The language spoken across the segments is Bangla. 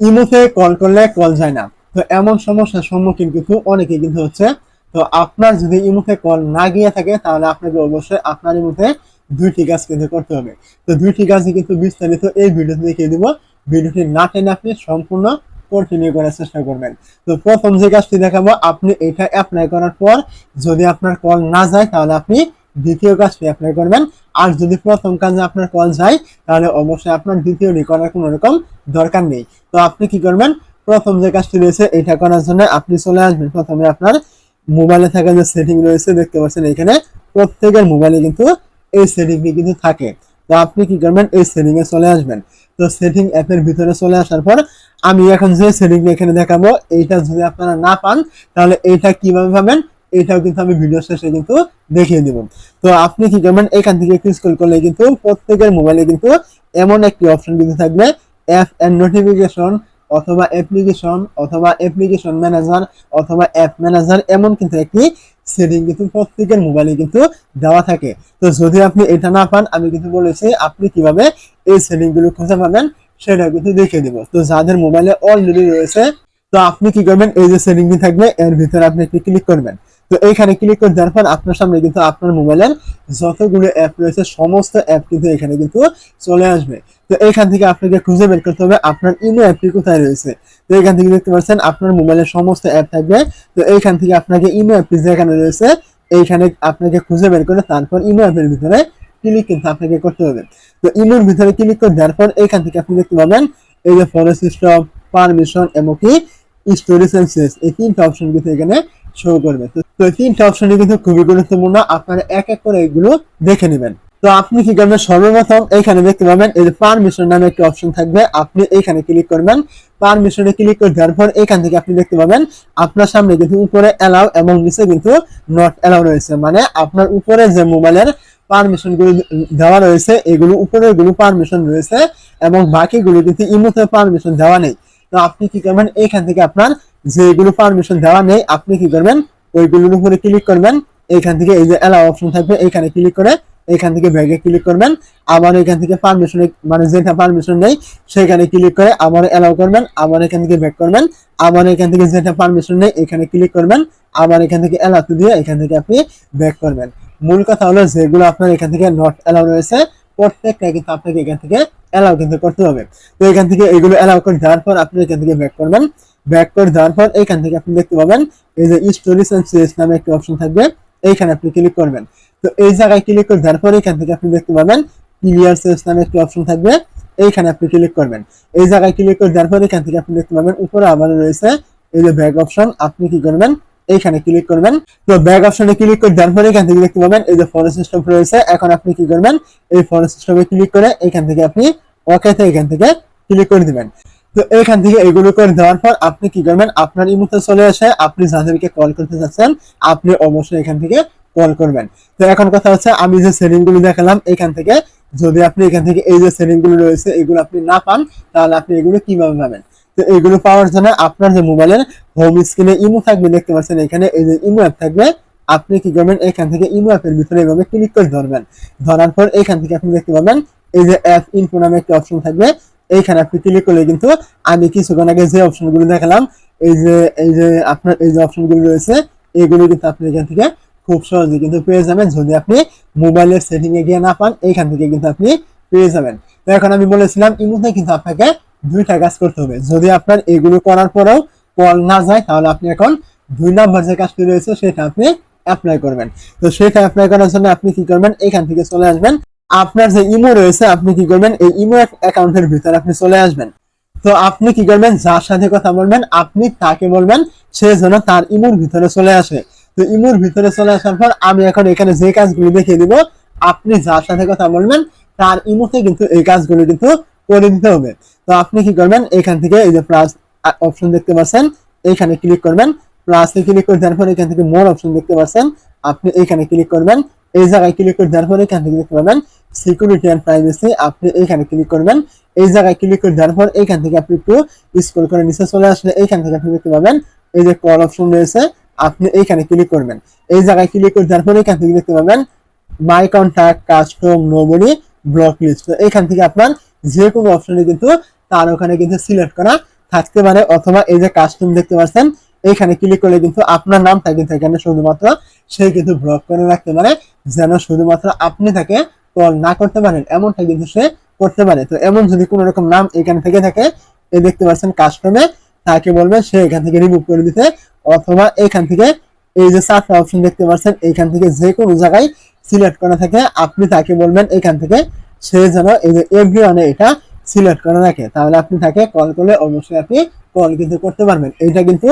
ইমোতে কল করলে কল যায় না। তো এমন সমস্যার সম্মুখীন কিন্তু অনেকে কিন্তু হচ্ছে। তো আপনার যদি ইমোতে কল না গিয়ে থাকে, তাহলে আপনাকে অবশ্যই আপনার ইমোতে দুইটি কাজ কিন্তু করতে হবে। তো দুইটি কাজই কিন্তু বিস্তারিত এই ভিডিওতে দেখিয়ে দিব। ভিডিওটি না টেনে আপনি সম্পূর্ণ কন্টিনিউ করার চেষ্টা করবেন। তো প্রথম যে কাজটি দেখাবো, আপনি এটা অ্যাপ্লাই করার পর যদি আপনার কল না যায়, তাহলে আপনি দ্বিতীয় কাজটি অ্যাপ্লাই করবেন। আর যদি প্রথম কাজে আপনার কল যায় তাহলে অবশ্যই আপনার দ্বিতীয়টি করার কোনো রকম দরকার নেই। তো আপনি কি করবেন? প্রথম যে কাজটি রয়েছে, এটা করার জন্য আপনি চলে আসবেন। প্রথমে আপনার মোবাইলে থাকা যে সেটিং রয়েছে, দেখতে পাচ্ছেন এখানে প্রত্যেকের মোবাইলে কিন্তু এই সেটিংটি কিন্তু থাকে। তো আপনি কি করবেন? এই সেটিং এ চলে আসবেন। তো সেটিং অ্যাপের ভিতরে চলে আসার পর, আমি এখন যে সেটিং এখানে দেখাবো, এইটা যদি আপনারা না পান, তাহলে এইটা কীভাবে পাবেন? এটাও কিন্তু আমি ভিডিও শেষে কিন্তু দেখিয়ে দিব। তো আপনি কি করবেন এখান থেকে স্ক্রল করলে কিন্তু প্রত্যেকের মোবাইলে কিন্তু এমন একটি অপশন কিন্তু থাকবে অ্যাপ এন্ড নোটিফিকেশন অথবা অ্যাপ্লিকেশন অথবা অ্যাপ্লিকেশন ম্যানেজার অথবা অ্যাপ ম্যানেজার এমন কিন্তু একটি সেটিং কিন্তু প্রত্যেকের মোবাইলে কিন্তু দেওয়া থাকে। তো যদি আপনি এটা না পান, আমি কিন্তু বলেছি আপনি কীভাবে এই সেটিংগুলো খুঁজে পাবেন সেটা কিন্তু দেখিয়ে দিব। তো যাদের মোবাইলে অলরেডি রয়েছে, তো আপনি কি করবেন? এই যে সেটিংটি থাকবে, এর ভিতরে আপনি একটি ক্লিক করবেন। তো এইখানে ক্লিক করে দেওয়ার পর আপনার সামনে কিন্তু আপনার মোবাইলের যতগুলো অ্যাপ রয়েছে, সমস্ত অ্যাপ কিন্তু এখানে কিন্তু চলে আসবে। তো এইখান থেকে আপনাকে খুঁজে বের করতে হবে আপনার ইমো অ্যাপটি কোথায় রয়েছে। তো এখান থেকে দেখতে পাচ্ছেন আপনার মোবাইলের সমস্ত অ্যাপ থাকবে। তো এইখান থেকে আপনাকে ইমো অ্যাপটি যেখানে রয়েছে, এইখানে আপনাকে খুঁজে বের করে তারপর ইমো অ্যাপের ভিতরে ক্লিক কিন্তু আপনাকে করতে হবে। তো ইমোর ভিতরে ক্লিক করে দেওয়ার পর এইখান থেকে আপনি দেখতে পাবেন, এই যে ফলো সিস্টেম পারমিশন এমনকি স্টোরি সেন্সেস এই তিনটা অপশন কিন্তু এখানে শো করবে। তো তো এই তিনটা অপশনই কিন্তু খুবই গুরুত্বপূর্ণ। আপনারা এক এক করে এগুলো দেখে নেবেন। তো আপনি কি করবেন? সর্বপ্রথম এখানে দেখতে পাবেন এই যে পারমিশন নামে একটি অপশন থাকবে। আপনি এখানে ক্লিক করবেন। পারমিশনে ক্লিক করে দেওয়ার পর এখান থেকে আপনি দেখতে পাবেন, আপনার সামনে কিন্তু উপরে অ্যালাউ এবং নিচে কিন্তু নট অ্যালাউ রয়েছে। মানে আপনার উপরে যে মোবাইলের পারমিশনগুলো দেওয়া রয়েছে, এগুলো উপরেরগুলো পারমিশন রয়েছে এবং বাকিগুলো কিন্তু ইমোতে পারমিশন দেওয়া নেই। তো আপনি কি করবেন? এখান থেকে আপনার যেগুলো পারমিশন দেওয়া নেই, আপনি কি করবেন? ওইগুলোর উপরে ক্লিক করবেন এখান থেকে এই যে অ্যালাউ অপশন থাকবে এখানে ক্লিক করে এখান থেকে ব্যাগে ক্লিক করবেন। আবার এখান থেকে পারমিশন মানে যেটা পারমিশন নেই, সেখানে ক্লিক করে আবার অ্যালাউ করবেন, আবার এখান থেকে ব্যাক করবেন, আবার এখান থেকে যেটা পারমিশন নেই, এখানে ক্লিক করবেন, আবার এখান থেকে অ্যালাউ দিয়ে এখান থেকে আপনি ব্যাক করবেন। মূল কথা হলো যেগুলো আপনার এখান থেকে নট অ্যালাউ রয়েছে, প্রত্যেকটা কিন্তু আপনাকে এখান থেকে অ্যালাউ কিন্তু করতে হবে। তো এখান থেকে এগুলো অ্যালাউ করে দেওয়ার পর আপনি এখান থেকে ব্যাক করবেন। ব্যাক করে দেওয়ার পর এখান থেকে আপনি দেখতে পাবেন, এই যে স্টোরিজ এন্ড সিরিজ নামে একটি অপশন থাকবে, এইখানে আপনি ক্লিক করবেন। তো এই জায়গায় ক্লিক করে দেওয়ার পর এখান থেকে আপনি দেখতে পাবেন ক্লিয়ার সেলস নামে একটি অপশন থাকবে, এইখানে আপনি ক্লিক করবেন। এই জায়গায় ক্লিক করে দেওয়ার পর এখান থেকে আপনি দেখতে পাবেন, উপরে আবার রয়েছে এই যে ব্যাক অপশন আপনি কি করবেন, এইখানে ক্লিক করবেন। তো ব্যাক অপশনে ক্লিক করে দেওয়ার পরে এখান থেকে দেখতে পাবেন, এই যে ফোন সিস্টেম রয়েছে, এখন আপনি কি করবেন, এই ফোন সিস্টেমে ক্লিক করে এখান থেকে আপনি ওকে এখান থেকে ক্লিক করে দিবেন। তো এখান থেকে এগুলো করে দেওয়ার পর আপনি কি করবেন? আপনার ইমোতে চলে আসে আপনি যাদেরকে কল করতে চাচ্ছেন আপনি অবশ্যই এখান থেকে কল করবেন। তো এখন কথা হচ্ছে, আমি যে সেটিংগুলো দেখালাম, এখান থেকে যদি আপনি এখান থেকে এই যে সেটিংগুলো রয়েছে, এগুলো আপনি না পান, তাহলে আপনি এগুলো কীভাবে পাবেন? তো এগুলো পাওয়ার জন্য আপনার যে মোবাইলের হোম স্ক্রিনে ইমো থাকবে, দেখতে পাচ্ছেন এখানে এই যে ইমো অ্যাপ থাকবে, আপনি কি করবেন? এখান থেকে ইমো অ্যাপের ভিতরে এভাবে ক্লিক করে ধরবেন। ধরার পর এখান থেকে আপনি দেখতে পাবেন, এই যে অ্যাপ ইনফো নামে একটা অপশন থাকবে এইখানে আপনি ক্লিক করলে কিন্তু আমি কিছুক্ষণ আগে যে অপশনগুলো দেখালাম, এই যে এই যে আপনার, এই যে অপশনগুলো রয়েছে, এগুলো কিন্তু আপনি এখান থেকে খুব সহজে কিন্তু পেয়ে যাবেন। যদি আপনি মোবাইলের সেটিং এ গিয়ে না পান, এইখান থেকে কিন্তু আপনি পেয়ে যাবেন। তো এখন আমি বলেছিলাম, এই ইমুতে কিন্তু আপনাকে দুইটা কাজ করতে হবে। যদি আপনার এগুলো করার পরেও কল না যায়, তাহলে আপনি এখন দুই নাম্বার যে কাজটি রয়েছে, সেটা আপনি অ্যাপ্লাই করবেন। তো সেটা অ্যাপ্লাই করার জন্য আপনি কি করবেন? এখান থেকে চলে আসবেন। আপনার যে ইমো রয়েছে, আপনি কি করবেন? এই ইমো অ্যাকাউন্টের ভিতরে আপনি চলে আসবেন। তো আপনি কি করবেন? যার সাথে কথা বলবেন, আপনি তাকে বলবেন, সে যেন তার ইমোর ভিতরে চলে আসে। তো ইমোর ভিতরে চলে আসার পর আমি এখন এখানে যে কাজগুলো দেখিয়ে দিব, আপনি যার সাথে কথা বলবেন, তার ইমোতে কিন্তু এই কাজগুলো কিন্তু করে দিতে হবে। তো আপনি কি করবেন? এখান থেকে এই যে প্লাস অপশন দেখতে পাচ্ছেন, এখানে ক্লিক করবেন। প্লাসে ক্লিক করে দেওয়ার পর এখান থেকে মোর অপশন দেখতে পাচ্ছেন, আপনি এখানে ক্লিক করবেন। এই জায়গায় ক্লিক করে দেওয়ার পর এখান থেকে দেখতে পাবেন সিকিউরিটি অ্যান্ড প্রাইভেসি আপনি এখানে ক্লিক করবেন। এই জায়গায় ক্লিক করে দেওয়ার পর এখান থেকে আপনি একটু স্ক্রল করে নিচে চলে আসলে এইখান থেকে আপনি দেখতে পাবেন, এই যে কল অপশন রয়েছে, আপনি এইখানে ক্লিক করবেন। এই জায়গায় ক্লিক করে দেওয়ার পর এখান থেকে দেখতে পাবেন my contact custom nobody block list তো এখান থেকে আপনার যে কোনো অপশনে কিন্তু তার ওখানে কিন্তু সিলেক্ট করা থাকতে পারে, অথবা এই যে কাস্টম দেখতে পাচ্ছেন, এইখানে ক্লিক করলে কিন্তু আপনার নামটা কিন্তু এখানে শুধুমাত্র সে কিন্তু ব্লক করে রাখতে পারে, যেন শুধুমাত্র আপনি তাকে কল না করতে পারেন এমনটা কিন্তু সে করতে পারে। তো এমন যদি কোনো রকম নাম এখানে থেকে থাকে এই দেখতে পাচ্ছেন কাস্টমে তাকে বলবেন সে এখান থেকে রিমুভ করে দিতে, অথবা এখান থেকে এই যে চারটা অপশন দেখতে পাচ্ছেন এইখান থেকে যে কোনো জায়গায় সিলেক্ট করা থাকে, আপনি তাকে বলবেন এখান থেকে সে যেন এই যে এভরি এটা সিলেক্ট করে রাখে তাহলে আপনি তাকে কল করলে অবশ্যই আপনি কল কিন্তু করতে পারবেন। এইটা কিন্তু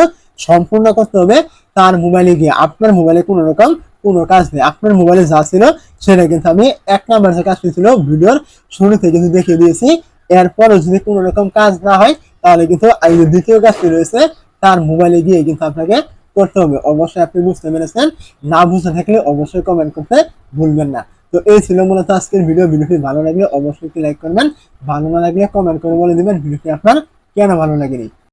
সম্পূর্ণ করতে হবে তার মোবাইলে গিয়ে। আপনার মোবাইলে কোনো রকম কোনো কাজ নেই। আপনার মোবাইলে যা ছিল সেটা কিন্তু আমি এক নাম্বার যে কাজটি ছিল ভিডিওর শুরুতে কিন্তু দেখিয়ে দিয়েছি, এরপরও যদি কোনো রকম কাজ না হয়, তাহলে কিন্তু এই যে দ্বিতীয় কাজটি রয়েছে, তার মোবাইলে গিয়ে কিন্তু আপনাকে করতে হবে। অবশ্যই আপনি বুঝতে পেরেছেন, না বুঝতে থাকলে অবশ্যই কমেন্ট করতে ভুলবেন না। তো এই ছিল মূলত আজকের ভিডিও ভিডিওটি ভালো লাগলে অবশ্যই লাইক করবেন, ভালো না লাগলে কমেন্ট করে বলে দিবেন, ভিডিওটি আপনার কেন ভালো লাগেনি।